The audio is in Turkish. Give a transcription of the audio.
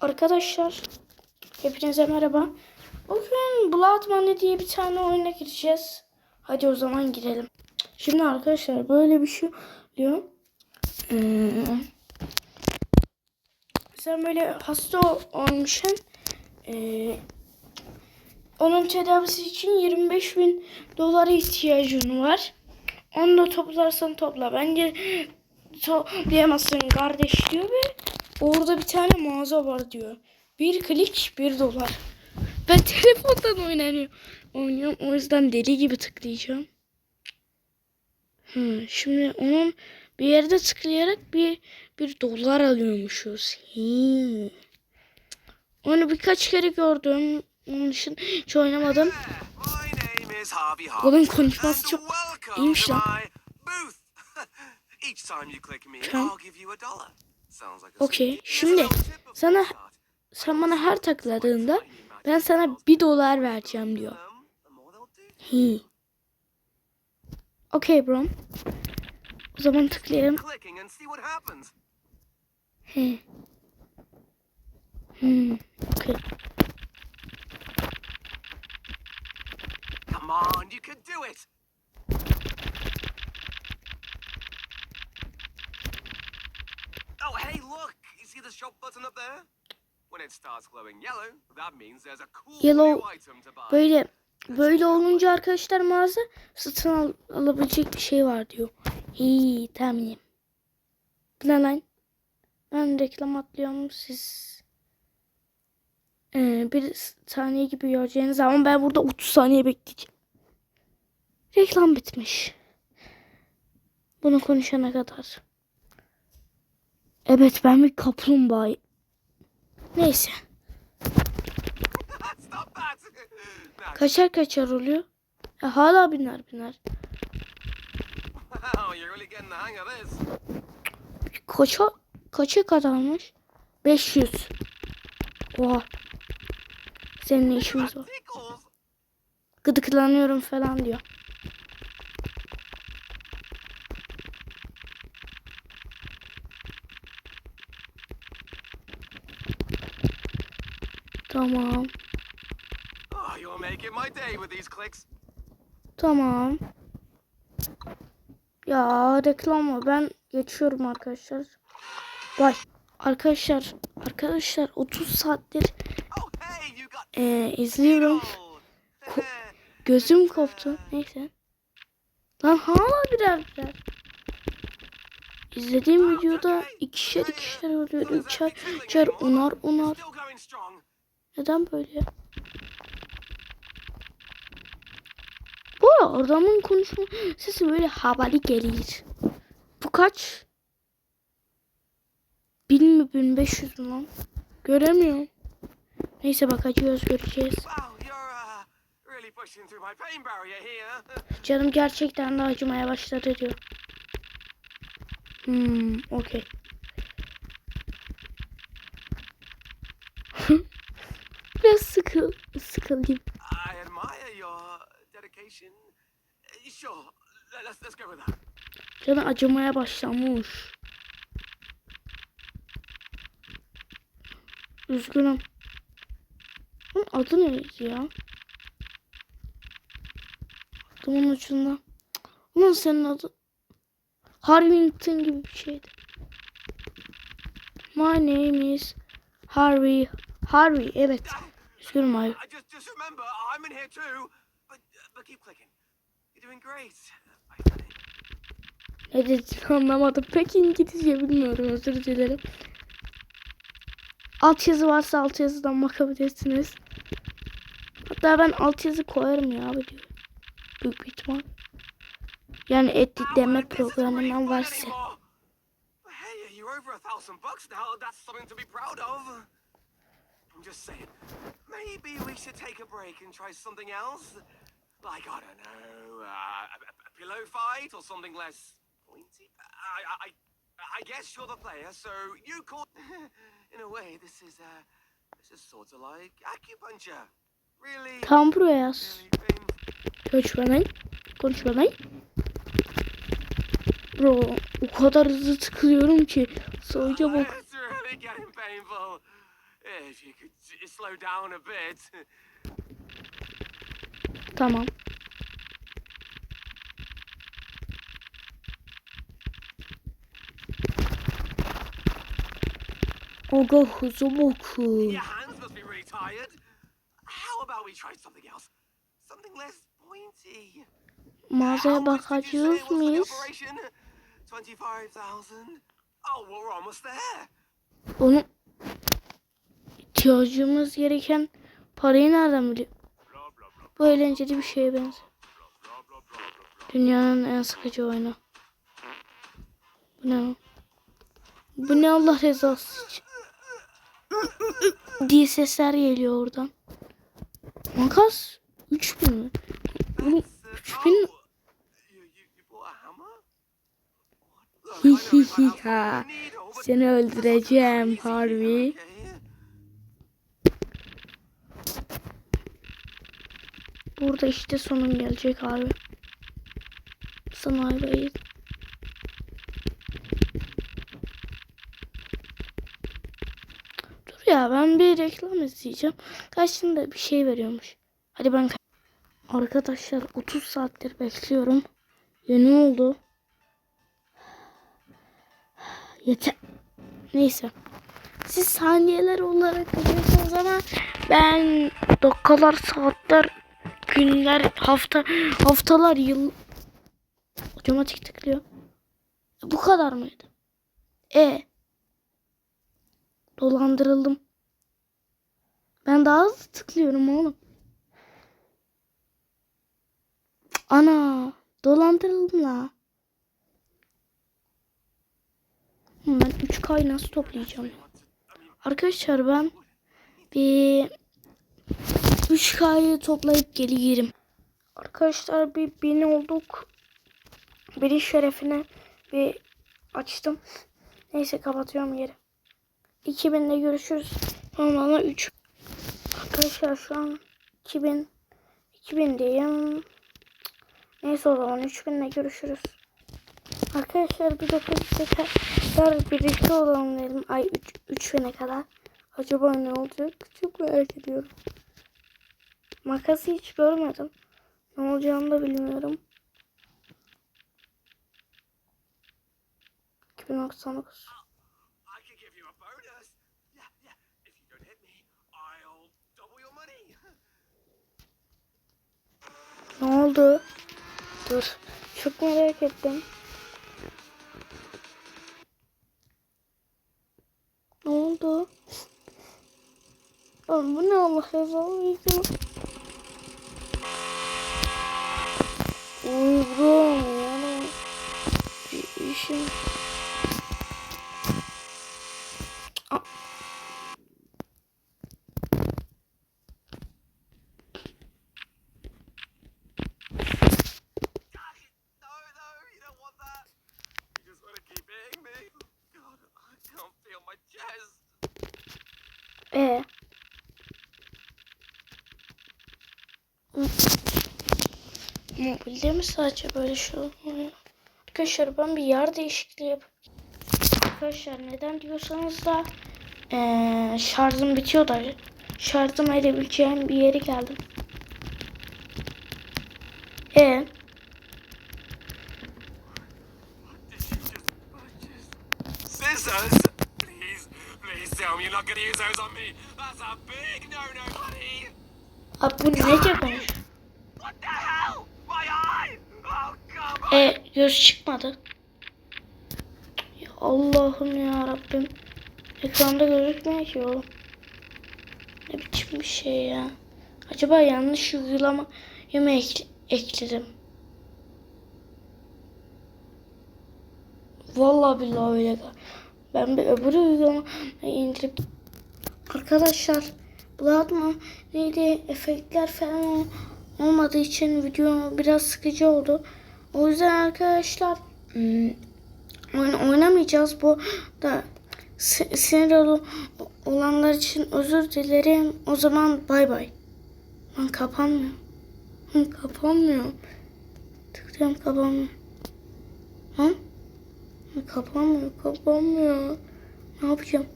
Arkadaşlar hepinize merhaba. Bugün Blood Money diye bir tane oyuna gireceğiz. Hadi o zaman girelim. Şimdi arkadaşlar böyle bir şey oluyor. Ee, sen böyle hasta olmuşsun. Ee, onun tedavisi için 25 bin dolara ihtiyacın var. Onu da toplarsan topla. Bence toplayamazsın kardeş diyor ve orada bir tane mağaza var diyor. Bir klik bir dolar. Ben telefondan oynanıyor. Oynuyorum. O yüzden deli gibi tıklayacağım. Hı, şimdi onun bir yerde tıklayarak bir bir dolar alıyormuşuz. Hı. Onu birkaç kere gördüm. Onun için hiç oynamadım. Harvey. konuşması çok iyiymiş lan. Each time you click me, Tamam. I'll give you a dollar. Okey. Şimdi sana sen bana her takladığında ben sana bir dolar vereceğim diyor. Hi. Okey bro. O zaman tıklayalım. He. Hmm. Okey. Come on, you can do it. Oh, hey, look. You see the shop button up there? When it starts glowing yellow, that means there's a cool Yellow new item to buy. Böyle böyle olunca arkadaşlar mağaza satın al, alabilecek bir şey var diyor. İyi tamam. Bu ne lan? Ben reklam atlıyorum siz ee, bir saniye gibi göreceğiniz zaman ben burada 30 saniye bekleyeceğim. Reklam bitmiş. Bunu konuşana kadar. Evet ben bir kaplumbağayım. Neyse. Kaçar kaçar oluyor. E, hala biner biner. Kaça kaça kadarmış? 500. Oha. Senin ne işimiz var? Gıdıklanıyorum falan diyor. Tamam. Oh, you're making my day with these clicks. Tamam. Ya reklam var. Ben geçiyorum arkadaşlar. Bye. Arkadaşlar, arkadaşlar 30 saattir e, izliyorum. Ko- Gözüm koptu. Neyse. Lan hala birer birer. İzlediğim videoda ikişer ikişer oluyor. Üçer üçer onar onar. Neden böyle? Bu adamın konuşma sesi böyle havali gelir. Bu kaç? 1000 mi 1500 mü lan? Göremiyorum. Neyse bakacağız göreceğiz. Uh. Canım gerçekten de acımaya başladı diyor. Hmm, okey. Biraz sıkıl, sıkıldım. I admire your dedication. Uh, Sure, let's let's go with that. Canı acımaya başlamış. Üzgünüm. Bunun adı neydi ya? Adamın ucunda. Ulan senin adı Harvington gibi bir şeydi. My name is Harvey. Harvey evet. Üzgünüm Harvey. I just just remember, I'm in here too. But but keep clicking. You're doing great. I think. Ne dediğini anlamadım. Pek İngilizce bilmiyorum özür dilerim. Alt yazı varsa alt yazıdan bakabilirsiniz. Hatta ben alt yazı koyarım ya video. Büyük bir ihtimal. Yani editleme programından varsa. I'm just saying, maybe we should take a break and try something else. Like I don't know, uh, a, a- pillow fight or something less pointy. I, I, I, guess you're the player, so you call. In a way, this is uh, this is sort of like acupuncture. Really, Tam buraya yaz. Konuşmadan. Konuşmadan. Bro o kadar hızlı tıklıyorum ki. Sonuca bak. If you could slow down a bit. Tamam. Aga hızı bakın. Your hands must be really tired. How about we try something else? Something less pointy. Mağazaya bakacağız mıyız? operation? 25,000? Oh, we're almost there. Onun ihtiyacımız gereken parayı nereden biliyor? Bu eğlenceli bir şeye benziyor. Dünyanın en sıkıcı oyunu. Bu ne? Bu ne Allah rızası için? diye sesler geliyor oradan. Makas 3000 mi? Bunu That's, uh, 3000 oh, you, you, you bought a hammer? What? Look, I know it might have Ha, something you need, oh, but Seni öldüreceğim easy, Harvey. okay? Burada işte sonun gelecek abi. Sana ayvayı. Dur ya ben bir reklam izleyeceğim. Karşında bir şey veriyormuş. Hadi ben Arkadaşlar 30 saattir bekliyorum. Yeni oldu. Yeter. Neyse. Siz saniyeler olarak biliyorsunuz ama ben dakikalar, saatler, günler, hafta, haftalar, yıl otomatik tıklıyor. Bu kadar mıydı? E dolandırıldım. Ben daha hızlı tıklıyorum oğlum. Ana dolandırıldım la. Ben 3K'yı nasıl toplayacağım? ya? Arkadaşlar ben bir 3K'yı toplayıp gelirim. Arkadaşlar bir bin olduk. Biri şerefine bir açtım. Neyse kapatıyorum yeri. 2000'de görüşürüz. Normalde 3. Arkadaşlar şu an 2000 2000'deyim. Neyse o zaman 3000'de görüşürüz. Arkadaşlar bir dakika tekrar birlikte olalım dedim. Ay 3 3000'e kadar. Acaba ne olacak? Çok merak ediyorum. Makası hiç görmedim. Ne olacağını da bilmiyorum. 2099. I could give you a bonus. Yeah, yeah. If you don't hit me, I'll double your money. Ne oldu? Dur. Çok merak ettim. Ne oldu? Oğlum bu ne Allah razı Uygun yani. Bir işim. Aa, No, no, you don't want that. You just want to keep hitting me. God, I can't feel my chest. E. Mobilde mi sadece böyle şey oluyor? Arkadaşlar ben bir yer değişikliği yap. Arkadaşlar neden diyorsanız da eee şarjım bitiyor da şarjım edebileceğim bir yere geldim. Abi bu nece konuş? E göz çıkmadı. Allah'ım ya Rabbim. Ekranda gözükmüyor ki oğlum. Ne biçim bir şey ya. Acaba yanlış uygulama mı ekle- ekledim? Vallahi billahi öyle. Ben bir öbür uygulamayı indirip Arkadaşlar mı neydi efektler falan ol- olmadığı için video biraz sıkıcı oldu. O yüzden arkadaşlar hmm, oyun oynamayacağız bu da si- sinir ol- olanlar için özür dilerim. O zaman bay bay. Lan kapanmıyor. Lan kapanmıyor. Tıklıyorum kapanmıyor. Lan Kapanmıyor, kapanmıyor. Ne yapacağım?